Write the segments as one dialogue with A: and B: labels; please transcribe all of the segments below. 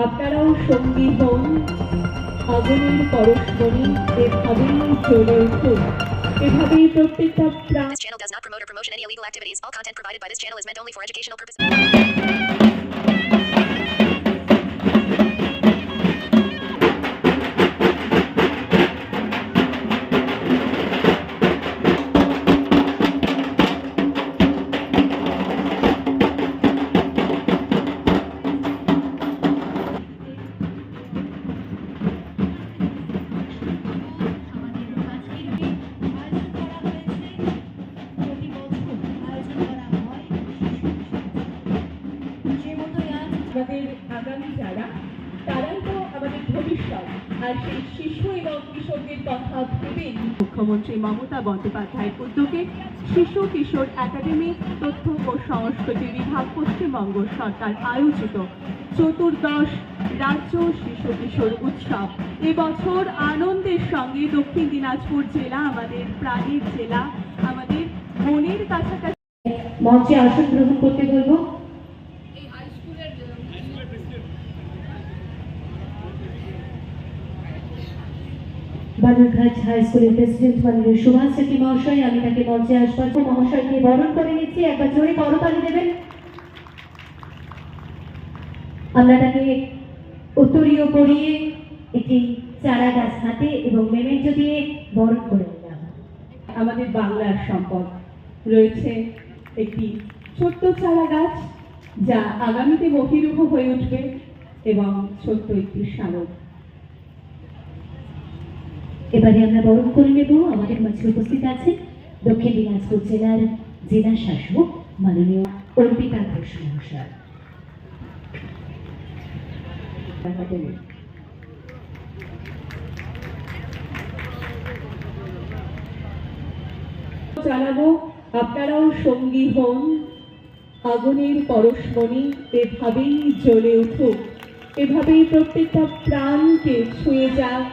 A: আপনারাও সঙ্গী হন আগুনের পরশমণি এভাবেই চলে উঠুন এভাবেই প্রত্যেকটা প্রাণ
B: This channel does not promote or promotion any illegal activities. All content provided by this channel is meant only for educational purposes.
A: তারাই তো আমাদের ভবিষ্যৎ। আর সেই শিশু এবং কিশোরদের কথা ভেবেই মুখ্যমন্ত্রী মমতা বন্দ্যোপাধ্যায়ের উদ্যোগে শিশু কিশোর একাডেমি তথ্য ও সংস্কৃতি বিভাগ পশ্চিমবঙ্গ সরকার আয়োজিত চতুর্দশ রাজ্য শিশু কিশোর উৎসব। এবছর আনন্দের সঙ্গে দক্ষিণ দিনাজপুর জেলা, আমাদের প্রাণের জেলা, আমাদের মনের কাছাকাছি
C: মঞ্চে আসন গ্রহণ করতে বলব। বালুরঘাট হাই স্কুলের প্রেসিডেন্ট মাননীয় সুভাষ শেঠি মহাশয়, আমি তাকে মঞ্চে আসবার মহাশয়কে বরণ করে নিচ্ছি। একবার জোরে করতালি দেবেন। আমরা তাকে উত্তরীয় পরিয়ে একটি চারা গাছ হাতে এবং মেমেন্টো দিয়ে বরণ করে নিলাম।
A: আমাদের বাংলার সম্পদ রয়েছে একটি ছোট্ট চারা গাছ, যা আগামীতে বহিরুহ হয়ে উঠবে এবং ছোট্ট একটি স্মারক
C: এবারে আমরা বরণ করে নেব। আমাদের মাঝে উপস্থিত আছেন দক্ষিণ দিনাজপুর জেলার জেলা শাসক মাননীয় অর্পিতা ঘোষ মহাশয়।
A: জানাব, আপনারাও সঙ্গী হন, আগুনের পরশমণি এভাবেই জ্বলে উঠুক, এভাবেই প্রত্যেকটা প্রাণকে ছুঁয়ে যাক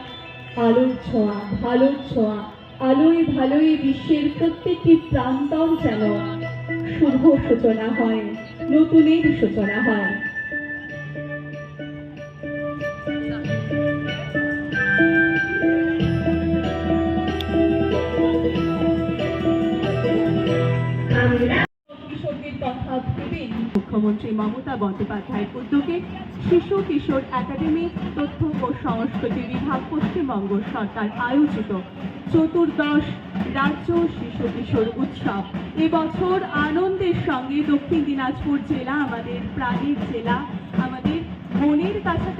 A: আলোর ছোঁয়া, ভালোর ছোঁয়া। আলোয় ভালোই বিশ্বের প্রত্যেকটি প্রান্তর যেন শুভ সূচনা হয়, নতুনের সূচনা হয়। মুখ্যমন্ত্রী মমতা বন্দ্যোপাধ্যায়ের উদ্যোগে শিশু কিশোর একাডেমি, তথ্য ও সংস্কৃতি বিভাগ, পশ্চিমবঙ্গ সরকার আয়োজিত চতুর্দশ রাজ্য শিশু কিশোর উৎসব। এবছর আনন্দের সঙ্গে দক্ষিণ দিনাজপুর জেলা, আমাদের প্রাণের জেলা, আমাদের মনের কাছাকাছি